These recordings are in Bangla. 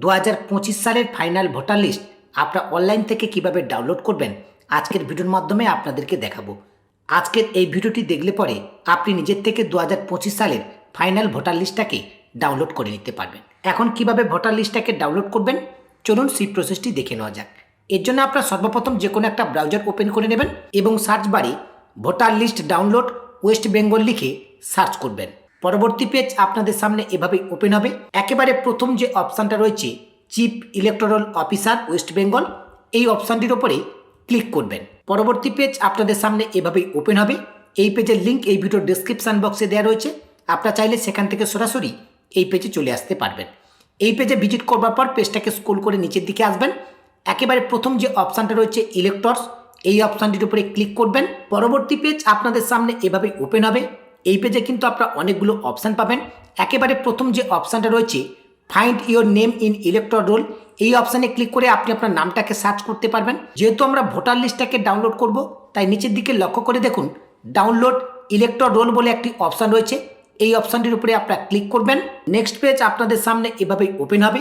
দু হাজার পঁচিশ সালের ফাইনাল ভোটার লিস্ট আপনারা অনলাইন থেকে কীভাবে ডাউনলোড করবেন, আজকের ভিডিওর মাধ্যমে আপনাদেরকে দেখাবো। আজকের এই ভিডিওটি দেখলে পরে আপনি নিজের থেকে দু হাজার পঁচিশ সালের ফাইনাল ভোটার লিস্টটাকে ডাউনলোড করে নিতে পারবেন। এখন কীভাবে ভোটার লিস্টটাকে ডাউনলোড করবেন, চলুন সেই প্রসেসটি দেখে নেওয়া যাক। এর জন্য আপনারা সর্বপ্রথম যে কোনো একটা ব্রাউজার ওপেন করে নেবেন এবং সার্চ বারে voter list download West Bengal লিখে সার্চ করবেন। পরবর্তী পেজ আপনাদের সামনে এভাবেই ওপেন হবে। একেবারে প্রথম যে অপশানটা রয়েছে chief electoral officer West Bengal এই অপশানটির ওপরে ক্লিক করবেন। পরবর্তী পেজ আপনাদের সামনে এভাবেই ওপেন হবে। এই পেজের লিঙ্ক এই ভিডিওর ডিসক্রিপশান বক্সে দেওয়া রয়েছে। আপনারা চাইলে সেখান থেকে সরাসরি এই পেজে চলে আসতে পারবেন। এই পেজে ভিজিট করবার পর পেজটাকে স্ক্রোল করে নিচের দিকে আসবেন। একেবারে প্রথম যে অপশানটা রয়েছে ইলেক্টরস এই অপশানটির উপরে ক্লিক করবেন। পরবর্তী পেজ আপনাদের সামনে এভাবে ওপেন হবে। এই পেজে কিন্তু আপনারা অনেকগুলো অপশান পাবেন। একেবারে প্রথম যে অপশানটা রয়েছে find your name in electoral roll এই অপশানে ক্লিক করে আপনি আপনার নামটাকে সার্চ করতে পারবেন। যেহেতু আমরা ভোটার লিস্টটাকে ডাউনলোড করব, তাই নিচের দিকে লক্ষ্য করে দেখুন ডাউনলোড ইলেকট্রল রোল বলে একটি অপশান রয়েছে। এই অপশানটির উপরে আপনারা ক্লিক করবেন। নেক্সট পেজ আপনাদের সামনে এভাবেই ওপেন হবে।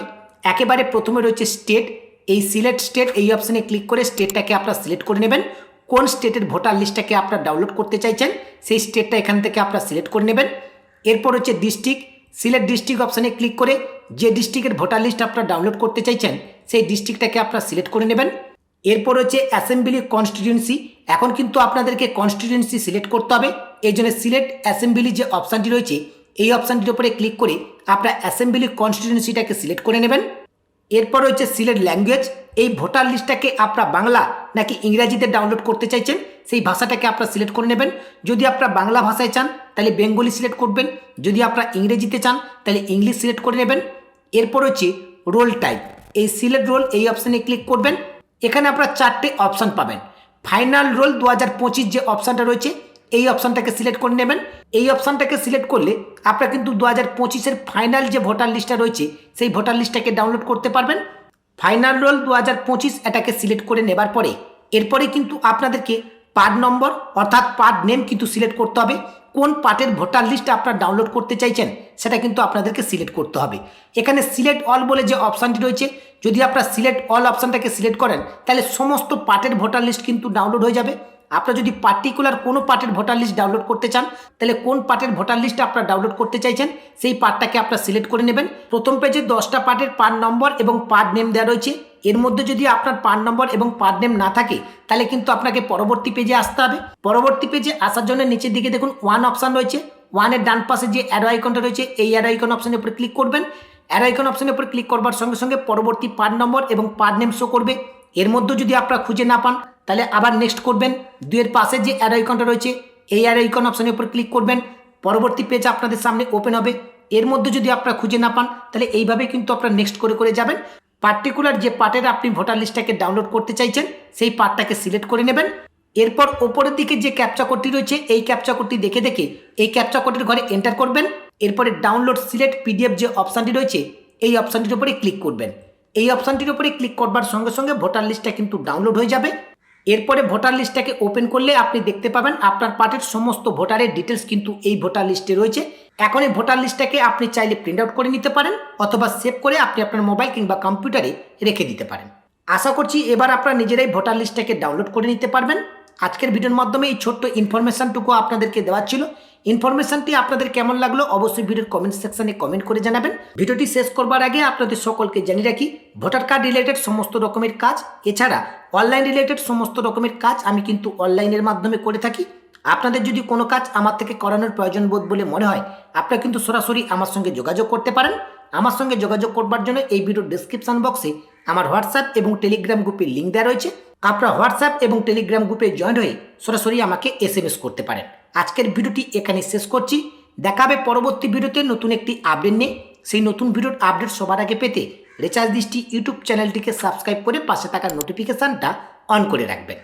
একেবারে প্রথমে রয়েছে স্টেট এই সিলেক্ট স্টেট এই অপশানে ক্লিক করে স্টেটটাকে আপনারা সিলেক্ট করে নেবেন। কোন স্টেটের ভোটার লিস্টটাকে আপনারা ডাউনলোড করতে চাইছেন, সেই স্টেটটা এখান থেকে আপনারা সিলেক্ট করে নেবেন। এরপর হচ্ছে ডিস্ট্রিক্ট সিলেক্ট ডিস্ট্রিক্ট অপশানে ক্লিক করে যে ডিস্ট্রিক্টের ভোটার লিস্ট আপনারা ডাউনলোড করতে চাইছেন, সেই ডিস্ট্রিক্টটাকে আপনারা সিলেক্ট করে নেবেন। এরপর হচ্ছে অ্যাসেম্বলি কনস্টিটিউন্সি এখন কিন্তু আপনাদেরকে কনস্টিটিউন্সি সিলেক্ট করতে হবে। এই জন্য সিলেক্ট অ্যাসেম্বলি যে অপশানটি রয়েছে, এই অপশানটির উপরে ক্লিক করে আপনারা অ্যাসেম্বলি কনস্টিটিউন্সিটাকে সিলেক্ট করে নেবেন। এরপর হচ্ছে সিলেট ল্যাঙ্গুয়েজ। এই ভোটার লিস্টটাকে আপনারা বাংলা নাকি ইংরাজিতে ডাউনলোড করতে চাইছেন, সেই ভাষাটাকে আপনারা সিলেক্ট করে নেবেন। যদি আপনারা বাংলা ভাষায় চান, তাহলে বেঙ্গলি সিলেক্ট করবেন। যদি আপনারা ইংরেজিতে চান, তাহলে ইংলিশ সিলেক্ট করে নেবেন। এরপর হচ্ছে রোল টাইপ এই সিলেক্ট রোল এই অপশানে ক্লিক করবেন। এখানে আপনারা চারটে অপশান পাবেন। ফাইনাল রোল দু হাজার পঁচিশ যে অপশানটা রয়েছে এই অপশানটাকে সিলেক্ট করে নেবেন। এই অপশানটাকে সিলেক্ট করলে আপনারা কিন্তু দু হাজার পঁচিশের ফাইনাল যে ভোটার লিস্টটা রয়েছে, সেই ভোটার লিস্টটাকে ডাউনলোড করতে পারবেন। ফাইনাল রোল দু হাজার পঁচিশ এটাকে সিলেক্ট করে নেবার পরে, এরপরে কিন্তু আপনাদেরকে পার্ট নম্বর অর্থাৎ পার্ট নেম কিন্তু সিলেক্ট করতে হবে। কোন পার্টের ভোটার লিস্ট আপনারা ডাউনলোড করতে চাইছেন, সেটা কিন্তু আপনাদেরকে সিলেক্ট করতে হবে। এখানে সিলেক্ট অল বলে যে অপশানটি রয়েছে, যদি আপনারা সিলেক্ট অল অপশানটাকে সিলেক্ট করেন, তাহলে সমস্ত পার্টের ভোটার লিস্ট কিন্তু ডাউনলোড হয়ে যাবে। আপনারা যদি পার্টিকুলার কোনো পার্টের ভোটার লিস্ট ডাউনলোড করতে চান, তাহলে কোন পার্টের ভোটার লিস্ট আপনারা ডাউনলোড করতে চাইছেন, সেই পার্টটাকে আপনারা সিলেক্ট করে নেবেন। প্রথম পেজে দশটা পার্টের পার্ট নম্বর এবং পার্ট নেম দেওয়া রয়েছে। এর মধ্যে যদি আপনার পার্ট নম্বর এবং পার্ট নেম না থাকে, তাহলে কিন্তু আপনাকে পরবর্তী পেজে আসতে হবে। পরবর্তী পেজে আসার জন্য নিচের দিকে দেখুন ওয়ান অপশান রয়েছে। ওয়ানের ডান পাশে যে অ্যারো আইকনটা রয়েছে, এই অ্যারো আইকন অপশানের উপরে ক্লিক করবেন। অ্যারো আইকন অপশানের উপরে ক্লিক করবার সঙ্গে সঙ্গে পরবর্তী পার্ট নম্বর এবং পার্ট নেম শো করবে। এর মধ্যে যদি আপনারা খুঁজে না পান তাহলে আবার নেক্সট করবেন। দুইয়ের পাশে যে অ্যারো আইকনটা রয়েছে, এই অ্যারো আইকন অপশানের উপর ক্লিক করবেন। পরবর্তী পেজ আপনাদের সামনে ওপেন হবে। এর মধ্যে যদি আপনারা খুঁজে না পান, তাহলে এইভাবে কিন্তু আপনারা নেক্সট করে করে যাবেন। পার্টিকুলার যে পার্টের আপনি ভোটার লিস্টটাকে ডাউনলোড করতে চাইছেন, সেই পার্টটাকে সিলেক্ট করে নেবেন। এরপর ওপরের দিকে যে ক্যাপচা কোডটি রয়েছে, এই ক্যাপচা কোডটি দেখে দেখে এই ক্যাপচা কোডের ঘরে এন্টার করবেন। এরপরে ডাউনলোড সিলেক্ট পিডিএফ যে অপশানটি রয়েছে, এই অপশানটির উপরে ক্লিক করবেন। এই অপশানটির উপরে ক্লিক করবার সঙ্গে সঙ্গে ভোটার লিস্টটা কিন্তু ডাউনলোড হয়ে যাবে। এরপরে ভোটার লিস্টটাকে ওপেন করলে আপনি দেখতে পাবেন আপনার পার্টির সমস্ত ভোটারের ডিটেলস কিন্তু এই ভোটার লিস্টে রয়েছে। এখন এই ভোটার লিস্টটাকে আপনি চাইলে প্রিন্ট আউট করে নিতে পারেন অথবা সেভ করে আপনি আপনার মোবাইল কিংবা কম্পিউটারে রেখে দিতে পারেন। আশা করছি এবার আপনারা নিজেরাই ভোটার লিস্টটাকে ডাউনলোড করে নিতে পারবেন। আজকের ভিডিওর মাধ্যমে এই ছোট্ট ইনফরমেশানটুকু আপনাদেরকে দেওয়া ছিল। ইনফরমেশনটি আপনাদের কেমন লাগল অবশ্যই ভিডিওর কমেন্ট সেকশানে কমেন্ট করে জানাবেন। ভিডিওটি শেষ করবার আগে আপনাদের সকলকে জানিয়ে রাখি, ভোটার কার্ড রিলেটেড সমস্ত রকমের কাজ, এছাড়া অনলাইন রিলেটেড সমস্ত রকমের কাজ আমি কিন্তু অনলাইনের মাধ্যমে করে থাকি। আপনাদের যদি কোনো কাজ আমার থেকে করানোর প্রয়োজন বোধ বলে মনে হয়, আপনারা কিন্তু সরাসরি আমার সঙ্গে যোগাযোগ করতে পারেন। আমার সঙ্গে যোগাযোগ করবার জন্য এই ভিডিওর ডিসক্রিপশন বক্সে আমার হোয়াটসঅ্যাপ এবং টেলিগ্রাম গ্রুপের লিঙ্ক দেওয়া রয়েছে। আপনারা হোয়াটসঅ্যাপ এবং টেলিগ্রাম গ্রুপে জয়েন হয়ে সরাসরি আমাকে এস করতে পারেন। আজকের ভিডিওটি এখানে শেষ করছি। দেখাবে পরবর্তী ভিডিওতে নতুন একটি আপডেট নিয়ে। সেই নতুন ভিডিওর আপডেট সবার আগে পেতে রিচার্জ দৃষ্টি ইউটিউব চ্যানেলটিকে সাবস্ক্রাইব করে পাশে থাকা নোটিফিকেশানটা অন করে রাখবেন।